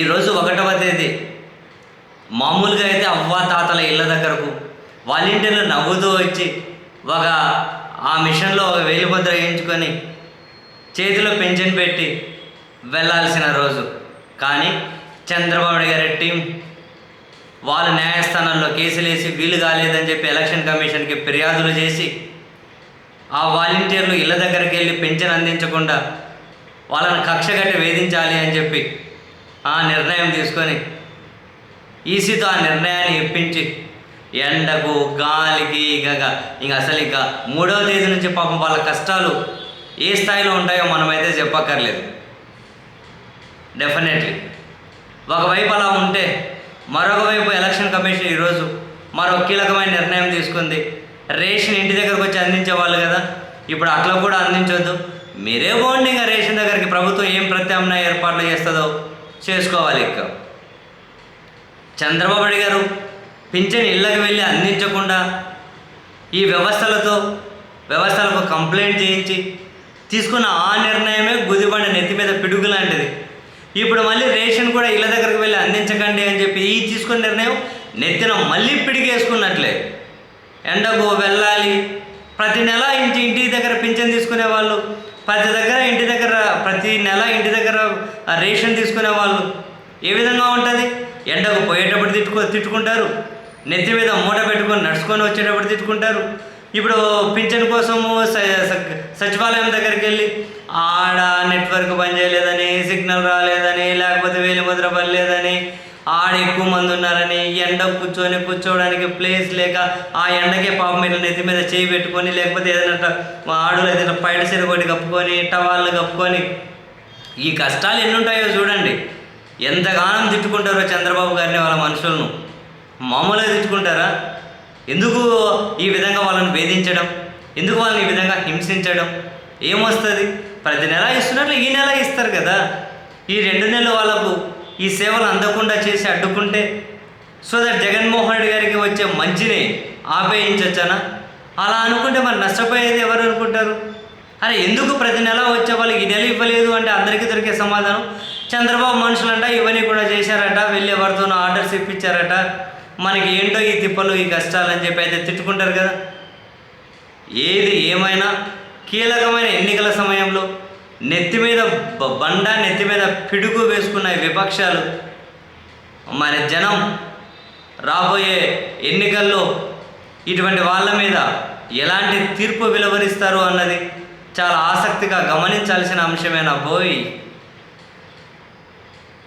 ఈరోజు ఒకటవ తేదీ. మామూలుగా అయితే అవ్వ తాతల ఇళ్ళ దగ్గరకు వాలంటీర్లు నవ్వుతూ వచ్చి ఒక ఆ మిషన్లో ఒక వేలిముద్ర వేయించుకొని చేతిలో పెన్షన్ పెట్టి వెళ్ళాల్సిన రోజు. కానీ చంద్రబాబు గారి టీం వాళ్ళు న్యాయస్థానంలో కేసులు వేసి వీలు కాలేదని చెప్పి ఎలక్షన్ కమిషన్కి ఫిర్యాదులు చేసి ఆ వాలంటీర్లు ఇళ్ళ దగ్గరికి వెళ్ళి పెన్షన్ అందించకుండా వాళ్ళని కక్ష కట్టి వేధించాలి అని చెప్పి ఆ నిర్ణయం తీసుకొని ఈసీతో ఆ నిర్ణయాన్ని ఇప్పించి ఎండకు గాలికి ఇక ఇంక అసలు ఇక మూడవ తేదీ నుంచి పాపం వాళ్ళ కష్టాలు ఏ స్థాయిలో ఉంటాయో మనమైతే చెప్పక్కర్లేదు. డెఫినెట్లీ ఒకవైపు అలా ఉంటే మరొక వైపు ఎలక్షన్ కమిషన్ ఈరోజు మరో కీలకమైన నిర్ణయం తీసుకుంది. రేషన్ ఇంటి దగ్గరకు వచ్చి అందించేవాళ్ళు కదా ఇప్పుడు అట్లా కూడా అందించొద్దు. మీరే పోండి ఇంకా రేషన్ దగ్గరికి ప్రభుత్వం ఏం ప్రత్యామ్నాయ ఏర్పాట్లు చేస్తుందో చేసుకోవాలి ఇక. చంద్రబాబు గారు పింఛన్ ఇళ్ళకి వెళ్ళి అందించకుండా ఈ వ్యవస్థలతో వ్యవస్థలకు కంప్లైంట్ చేయించి తీసుకున్న ఆ నిర్ణయమే గుదిబండ నెత్తి మీద పిడుగు లాంటిది. ఇప్పుడు మళ్ళీ రేషన్ కూడా ఇళ్ళ దగ్గరికి వెళ్ళి అందించకండి అని చెప్పి ఈ తీసుకున్న నిర్ణయం నెత్తిన మళ్ళీ పిడిగేసుకున్నట్లే. ఎండకు వెళ్ళాలి. ప్రతి నెల ఇంటి ఇంటి దగ్గర పింఛన్ తీసుకునే వాళ్ళు ప్రతి దగ్గర ఇంటి దగ్గర ప్రతి నెల ఇంటి దగ్గర ఆ రేషన్ తీసుకునే వాళ్ళు ఏ విధంగా ఉంటుంది? ఎండకు పోయేటప్పుడు తిట్టుకో తిట్టుకుంటారు. నెత్తి మీద మూట పెట్టుకొని నడుచుకొని వచ్చేటప్పుడు తిట్టుకుంటారు. ఇప్పుడు పింఛన్ కోసము స- స- సచివాలయం దగ్గరికి వెళ్ళి ఆడ నెట్వర్క్ పనిచేయలేదని సిగ్నల్ రాలేదని లేకపోతే వేలిముద్ర పడలేదని ఆడ ఎక్కువ మంది ఉన్నారని ఎండ కూర్చొని కూర్చోవడానికి ప్లేస్ లేక ఆ ఎండకే పాపం మీద నెత్తి మీద చేయి పెట్టుకొని లేకపోతే ఏదైనా ఆడలు ఏదైనా పైడ సీర కప్పుకొని టవాళ్ళు కప్పుకొని ఈ కష్టాలు ఎన్ని ఉంటాయో చూడండి. ఎంతగానం తిట్టుకుంటారో చంద్రబాబు గారిని వాళ్ళ మనుషులను. మామూలుగా తిట్టుకుంటారా? ఎందుకు ఈ విధంగా వాళ్ళని వేధించడం? ఎందుకు వాళ్ళని ఈ విధంగా హింసించడం? ఏమొస్తుంది? ప్రతి నెల ఇస్తున్నట్లు ఈ నెల ఇస్తారు కదా. ఈ రెండు నెలలు వాళ్ళకు ఈ సేవలు అందకుండా చేసి అడ్డుకుంటే సో దట్ జగన్మోహన్ రెడ్డి గారికి వచ్చే మంచిని ఆపేయించవచ్చనా అలా అనుకుంటే మరి నష్టపోయేది ఎవరు అనుకుంటారు? అరే ఎందుకు ప్రతి నెల వచ్చే వాళ్ళకి ఈ నెల ఇవ్వలేదు అంటే అందరికీ దొరికే సమాధానం? చంద్రబాబు మనుషులంట ఇవన్నీ కూడా చేశారట వెళ్ళి ఎవరితోనో ఆర్డర్స్ ఇప్పించారట. మనకి ఏంటో ఈ తిప్పలు ఈ కష్టాలు అని చెప్పి అయితే తిట్టుకుంటారు కదా. ఏది ఏమైనా కీలకమైన ఎన్నికల సమయంలో నెత్తి మీద బండ నెత్తి మీద పిడుగు వేసుకున్న విపక్షాలు మన జనం రాబోయే ఎన్నికల్లో ఇటువంటి వాళ్ళ మీద ఎలాంటి తీర్పు వెలువరిస్తారు అన్నది చాలా ఆసక్తిగా గమనించాల్సిన అంశమేనా బోయ్